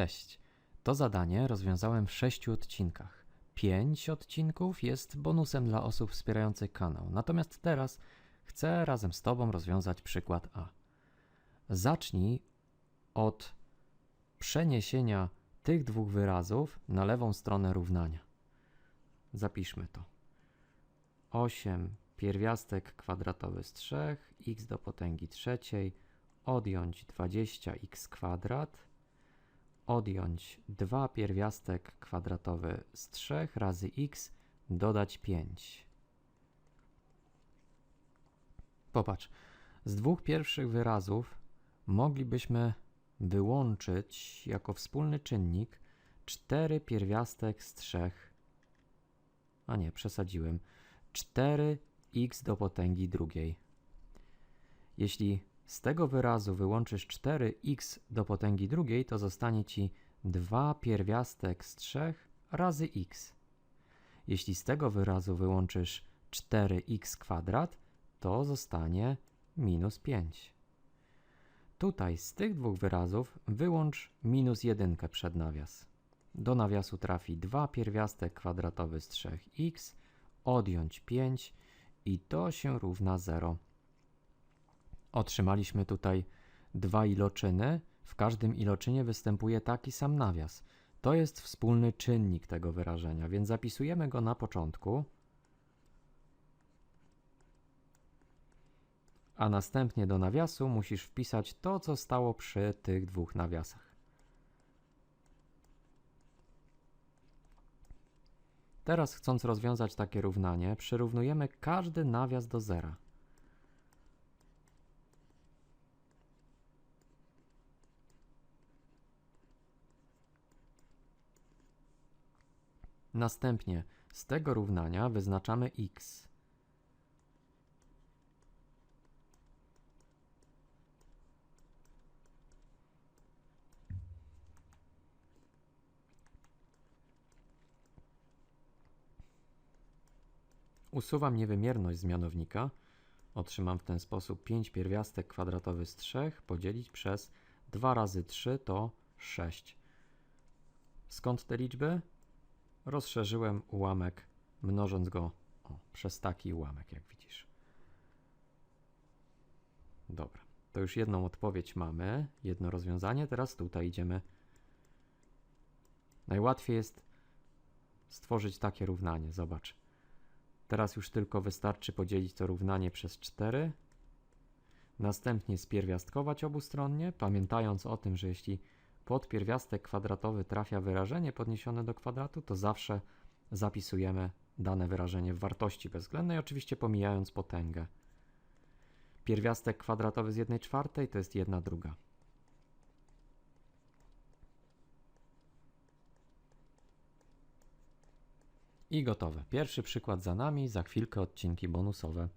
Cześć. To zadanie rozwiązałem w sześciu odcinkach. Pięć odcinków jest bonusem dla osób wspierających kanał. Natomiast teraz chcę razem z Tobą rozwiązać przykład A. Zacznij od przeniesienia tych dwóch wyrazów na lewą stronę równania. Zapiszmy to. 8 pierwiastek kwadratowy z 3, x do potęgi trzeciej, odjąć 20x kwadrat, odjąć 2 pierwiastek kwadratowy z 3 razy x, dodać 5. Popatrz, z dwóch pierwszych wyrazów moglibyśmy wyłączyć jako wspólny czynnik 4 pierwiastek z 3, a nie, przesadziłem, 4x do potęgi drugiej. Jeśli z tego wyrazu wyłączysz 4x do potęgi drugiej, to zostanie ci 2 pierwiastek z 3 razy x. Jeśli z tego wyrazu wyłączysz 4x kwadrat, to zostanie minus 5. Tutaj z tych dwóch wyrazów wyłącz minus 1 przed nawias. Do nawiasu trafi 2 pierwiastek kwadratowy z 3x, odjąć 5 i to się równa 0. Otrzymaliśmy tutaj dwa iloczyny. W każdym iloczynie występuje taki sam nawias. To jest wspólny czynnik tego wyrażenia, więc zapisujemy go na początku. A następnie do nawiasu musisz wpisać to, co stało przy tych dwóch nawiasach. Teraz chcąc rozwiązać takie równanie, przyrównujemy każdy nawias do zera. Następnie z tego równania wyznaczamy x. Usuwam niewymierność z mianownika. Otrzymam w ten sposób 5 pierwiastek kwadratowy z 3 podzielić przez 2 razy 3 to 6. Skąd te liczby? Rozszerzyłem ułamek, mnożąc go o, przez taki ułamek, jak widzisz. Dobra, to już jedną odpowiedź mamy, jedno rozwiązanie. Teraz tutaj idziemy. Najłatwiej jest stworzyć takie równanie. Zobacz. Teraz już tylko wystarczy podzielić to równanie przez 4. Następnie spierwiastkować obustronnie, pamiętając o tym, że jeśli pod pierwiastek kwadratowy trafia wyrażenie podniesione do kwadratu, to zawsze zapisujemy dane wyrażenie w wartości bezwzględnej, oczywiście pomijając potęgę. Pierwiastek kwadratowy z 1 czwartej to jest 1 druga. I gotowe. Pierwszy przykład za nami, za chwilkę odcinki bonusowe.